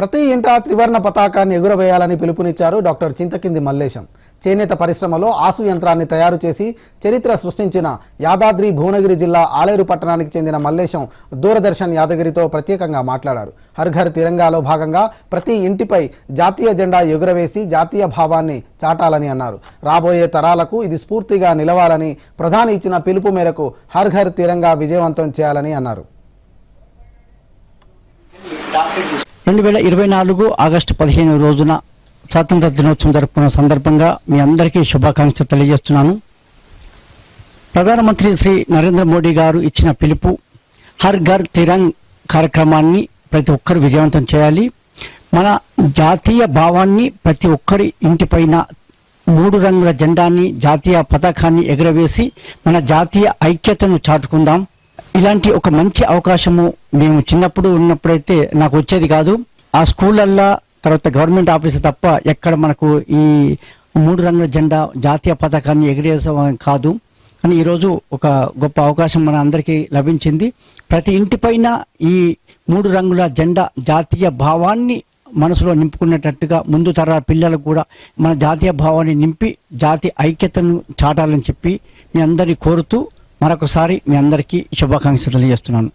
ప్రతి ఇంటా త్రివర్ణ పతాకాన్ని ఎగురవేయాలని పిలుపునిచ్చారు డాక్టర్ చింతకింది మల్లేశం. చేనేత పరిశ్రమలో ఆసు యంత్రాన్ని తయారు చేసి చరిత్ర సృష్టించిన యాదాద్రి భువనగిరి జిల్లా ఆలేరు పట్టణానికి చెందిన మల్లేశం దూరదర్శన్ యాదగిరితో ప్రత్యేకంగా మాట్లాడారు. హర్ఘర్ తిరంగాలో భాగంగా ప్రతి ఇంటిపై జాతీయ జెండా ఎగురవేసి జాతీయ భావాన్ని చాటాలని అన్నారు. రాబోయే తరాలకు ఇది స్ఫూర్తిగా నిలవాలని ప్రధాని ఇచ్చిన పిలుపు మేరకు హర్ఘర్ తిరంగా విజయవంతం చేయాలని అన్నారు. రెండు వేల ఇరవై నాలుగు ఆగస్టు పదిహేను రోజున స్వాతంత్ర దినోత్సవం జరుపుకున్న సందర్భంగా మీ అందరికీ శుభాకాంక్షలు తెలియజేస్తున్నాను. ప్రధానమంత్రి శ్రీ నరేంద్ర మోడీ గారు ఇచ్చిన పిలుపు హర్ ఘర్ తిరంగ్ కార్యక్రమాన్ని ప్రతి ఒక్కరు విజయవంతం చేయాలి. మన జాతీయ భావాన్ని ప్రతి ఒక్కరి ఇంటిపైన మూడు రంగుల జెండాన్ని జాతీయ పతాకాన్ని ఎగురవేసి మన జాతీయ ఐక్యతను చాటుకుందాం. ఇలాంటి ఒక మంచి అవకాశము మేము చిన్నప్పుడు ఉన్నప్పుడైతే నాకు వచ్చేది కాదు. ఆ స్కూళ్ళల్లో తర్వాత గవర్నమెంట్ ఆఫీస్ తప్ప ఎక్కడ మనకు ఈ మూడు రంగుల జెండా జాతీయ పథకాన్ని ఎగిరేసే కాదు. కానీ ఈరోజు ఒక గొప్ప అవకాశం మన అందరికీ లభించింది. ప్రతి ఇంటిపైన ఈ మూడు రంగుల జెండా జాతీయ భావాన్ని మనసులో నింపుకునేటట్టుగా ముందు తరాల పిల్లలకు కూడా మన జాతీయ భావాన్ని నింపి జాతి ఐక్యతను చాటాలని చెప్పి మీ అందరినీ కోరుతూ మరొకసారి మీ అందరికీ శుభాకాంక్షలు తెలియజేస్తున్నాను.